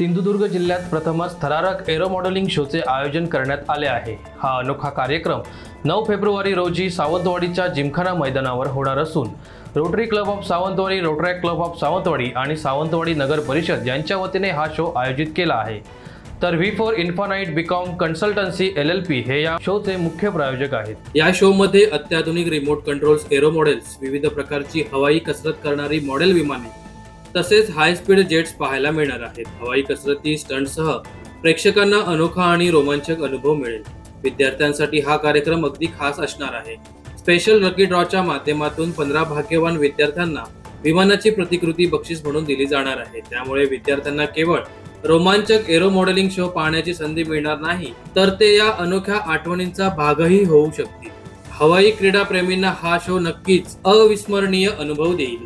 सिंधुदुर्ग जिल्ह्यात प्रथमच थरारक एरो मॉडेलिंग शोचे आयोजन करण्यात आले आहे. हा अनोखा कार्यक्रम नऊ फेब्रुवारी रोजी सावंतवाडीच्या जिमखाना मैदानावर होणार असून Rotary Club of Sawantwadi Rotaract Club of Sawantwadi आणि सावंतवाडी नगर परिषद यांच्या वतीने हा शो आयोजित केला आहे. तर V four Infinite Becom Consultancy L L P हे या शोचे मुख्य प्रायोजक आहेत. या शो मध्ये अत्याधुनिक रिमोट कंट्रोल्स एरो मॉडेल्स विविध प्रकारची हवाई कसरत करणारी मॉडेल विमाने तसेच हाय स्पीड जेट्स पाहायला मिळणार आहेत. हवाई कसरती स्टंटसह प्रेक्षकांना अनोखा आणि रोमांचक अनुभव मिळेल. विद्यार्थ्यांसाठी हा कार्यक्रम अगदी खास असणार आहे. स्पेशल लकी ड्रॉच्या माध्यमातून पंधरा भाग्यवान विद्यार्थ्यांना विमानाची प्रतिकृती बक्षीस म्हणून दिली जाणार आहे. त्यामुळे विद्यार्थ्यांना केवळ रोमांचक एरो मॉडेलिंग शो पाहण्याची संधी मिळणार नाही तर ते या अनोख्या आठवणींचा भागही होऊ शकतील. हवाई क्रीडा प्रेमींना हा शो नक्कीच अविस्मरणीय अनुभव देईल.